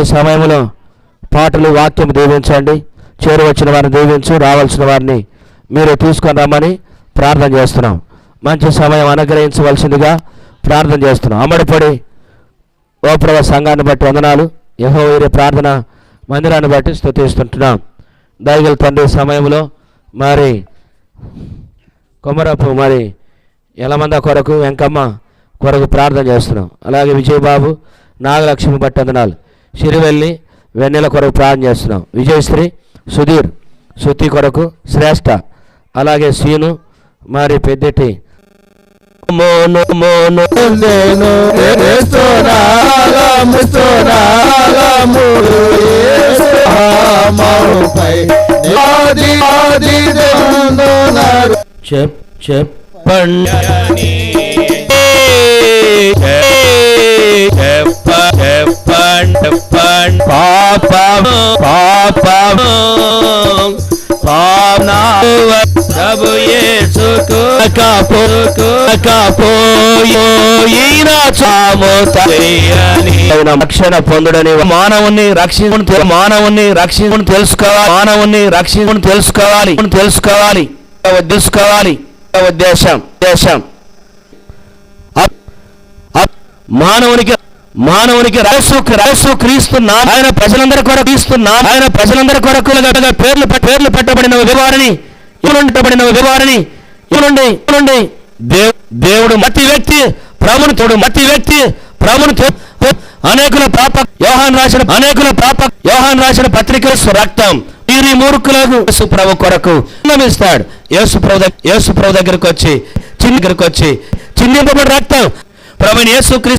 ఈ సమయంలో పాటలు వాక్యం దీవించండి. చేరువచ్చిన వారిని దీవించు రావాల్సిన వారిని మీరు తీసుకొని రమ్మని ప్రార్థన చేస్తున్నాం. మంచి సమయం అనుగ్రహించవలసిందిగా ప్రార్థన చేస్తున్నాం. అమ్మడిపడి ఓప్రవ సంఘాన్ని బట్టి వందనాలు. యహోవీరి ప్రార్థన మందిరాన్ని బట్టి స్థుతిస్తుంటున్నాం దయగల తండ్రి సమయంలో మరి కొమరపు మరి ఎలమంద కొరకు వెంకమ్మ కొరకు ప్రార్థన చేస్తున్నాం. అలాగే విజయబాబు నాగలక్ష్మి బట్టి వందనాలు. సిరివెల్లి వెన్నెల కొరకు ప్రార్థన చేస్తున్నాం. విజయశ్రీ సుధీర్ శృతి కొరకు శ్రేష్ఠ అలాగే సీను మరి పెద్దటి. మోను మోను నేను చెప్ చెప్పండి చెప్పండి పాపము పాపము ప్రభు యేసుకు కపోకు కపోయిన చాము రక్షణ పొందుడని మానవుని రక్షణ మానవుని రక్షణ తెలుసుకోవాలి. మానవుని రక్షణ తెలుసుకోవాలి. తెలుసుకోవాలి. తెలుసుకోవాలి. ఉద్దేశం ఉద్దేశం. మానవునికి మానవునికి రాసు రాసు క్రీస్తున్నా ఆయన ప్రజలందరి కొరకు క్రీస్తు ఆయన ప్రజలందరి కొరకు పేర్లు పేర్లు పెట్టబడిన వివారిని ఇవ్వబడిన వివారిని ఇవ్వండి ఇవ్వండి దేవుడు మతి వ్యక్తి ప్రభుని తోడు మతి వ్యక్తి ప్రభుని అనేకుల పాప యోహాన్ రాసిన అనేకుల పాప యోహాన్ రాసిన పత్రిక రక్తం. వీరి మూర్ఖులకు యేసు ప్రభు కొరకు నమిస్తాడు యేసు ప్రభు యేసు ప్రభు దగ్గరకు వచ్చి చిన్న దగ్గరకు వచ్చి చిందింపబడి రక్తం. ప్రభుని యేసు క్రీస్తు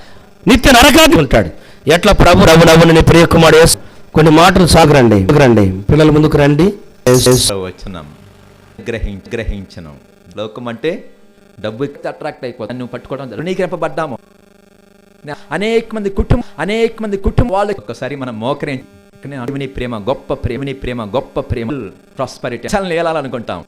నిత్య నరకాది ఉంటాడు ఎట్లా ప్రభు? ప్రభు నవ్వుని ప్రియకుమారు కొన్ని మాటలు సాగరండి. రండి పిల్లల ముందుకు రండి. వచనం. గ్రహించ గ్రహించను. లోకం అంటే డబ్బు అట్రాక్ట్ అయిపోతుంది నువ్వు పట్టుకోవడం రుణీకరింపబడ్డాము అనేక మంది కుటుంబం అనేక మంది కుటుంబం వాళ్ళకి ఒక్కసారి మనం మోకరే దేవుని ప్రేమ గొప్ప ప్రేమని ప్రేమ గొప్ప ప్రేమ ప్రాస్పరిటీ చాలా ఏలాలనుకుంటాం.